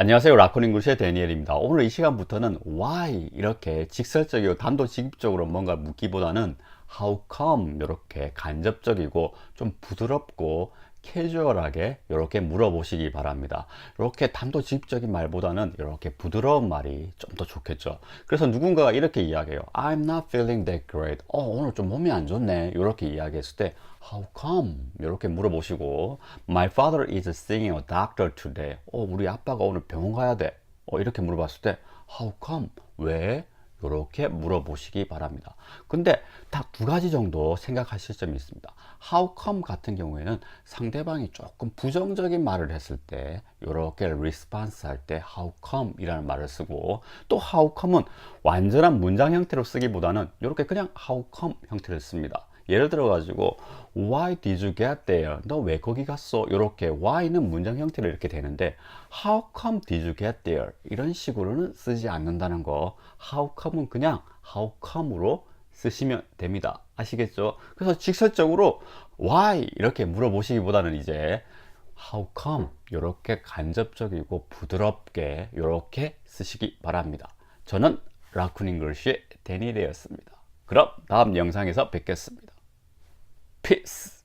안녕하세요. 라코닝글시의 데니엘입니다. 오늘 이 시간부터는 why 이렇게 직설적이고 단도직입적으로 뭔가 묻기보다는 how come 이렇게 간접적이고 좀 부드럽고 캐주얼하게 이렇게 물어보시기 바랍니다. 이렇게 단도직입적인 말보다는 이렇게 부드러운 말이 좀 더 좋겠죠. 그래서 누군가가 이렇게 이야기해요. I'm not feeling that great. 어, 오늘 좀 몸이 안 좋네. 이렇게 이야기했을 때 How come? 이렇게 물어보시고 My father is seeing a doctor today. 어, 우리 아빠가 오늘 병원 가야 돼. 어, 이렇게 물어봤을 때 How come? 왜? 이렇게 물어보시기 바랍니다. 근데 딱 두 가지 정도 생각하실 점이 있습니다. How come 같은 경우에는 상대방이 조금 부정적인 말을 했을 때 이렇게 response 할 때 how come 이라는 말을 쓰고 또 how come은 완전한 문장 형태로 쓰기보다는 이렇게 그냥 how come 형태를 씁니다. 예를 들어 가지고 why did you get there? 너 왜 거기 갔어? 이렇게 why는 문장 형태로 이렇게 되는데 how come did you get there? 이런 식으로는 쓰지 않는다는 거. how come은 그냥 how come으로 쓰시면 됩니다. 아시겠죠? 그래서 직설적으로 why 이렇게 물어보시기보다는 이제 how come 이렇게 간접적이고 부드럽게 이렇게 쓰시기 바랍니다. 저는 라쿠닝 글씨의 데니엘이었습니다. 그럼 다음 영상에서 뵙겠습니다. Peace.